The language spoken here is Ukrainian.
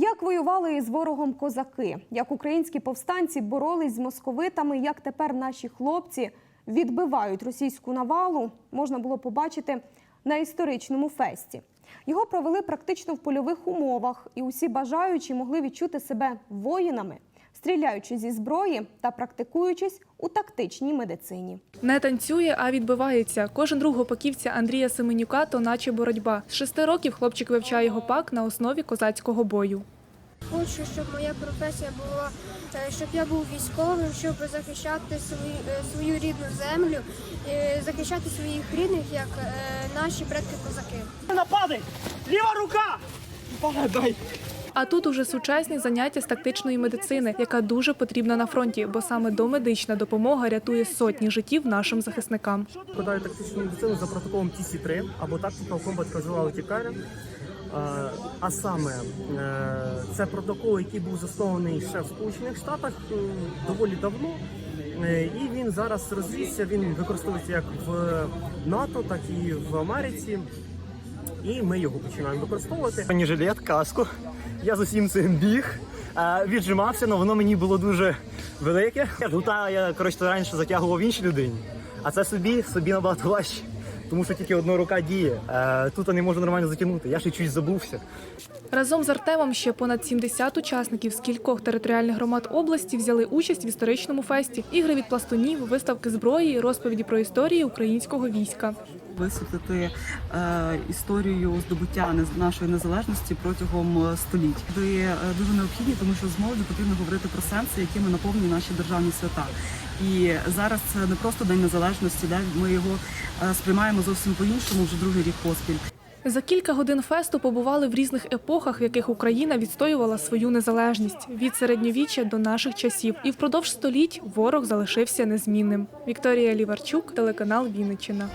Як воювали із ворогом козаки, як українські повстанці боролись з московитами, як тепер наші хлопці відбивають російську навалу, можна було побачити на історичному фесті. Його провели практично в польових умовах, і усі бажаючі могли відчути себе воїнами, стріляючи зі зброї та практикуючись у тактичній медицині. Не танцює, а відбивається. Кожен друг гопаківця Андрія Семенюка то наче боротьба. З шести років хлопчик вивчає гопак на основі козацького бою. Хочу, щоб моя професія була, е, щоб я був військовим, щоб захищати свою, е, свою рідну землю, захищати своїх рідних, як е, наші предки-козаки. Нападай! Ліва рука! Дай! А тут уже сучасні заняття з тактичної медицини, яка дуже потрібна на фронті, бо саме домедична допомога рятує сотні життів нашим захисникам. Подаю тактичну медицину за протоколом TC3 або Tactical Combat Casualty Care. А саме е, це протокол, який був заснований ще в Сполучених Штатах е, доволі давно. Е, І він зараз розвівся, він використовується як в НАТО, так і в Америці. І ми його починаємо використовувати. Мені жилет, каску. Я з усім цим біг, е, віджимався, але воно мені було дуже велике. Гута я коротше раніше затягував іншій людині, а це собі собі набагато важче. Тому що тільки одна рука діє. Е, Тут я не можу нормально затягнути. Я ще чуть забувся. Разом з Артемом ще понад 70 учасників з кількох територіальних громад області взяли участь в історичному фесті. Ігри від пластунів, виставки зброї, розповіді про історії українського війська. висвітлити е, історію здобуття нашої незалежності протягом е, століть. Вони е, дуже необхідні, тому що з молоді потрібно говорити про сенси, якими наповнені наші державні свята. І зараз це не просто день незалежності, да ми його е, сприймаємо зовсім по-іншому вже другий рік поспіль. За кілька годин фесту побували в різних епохах, в яких Україна відстоювала свою незалежність від середньовіччя до наших часів. І впродовж століть ворог залишився незмінним. Вікторія Ліварчук, телеканал Вінниччина.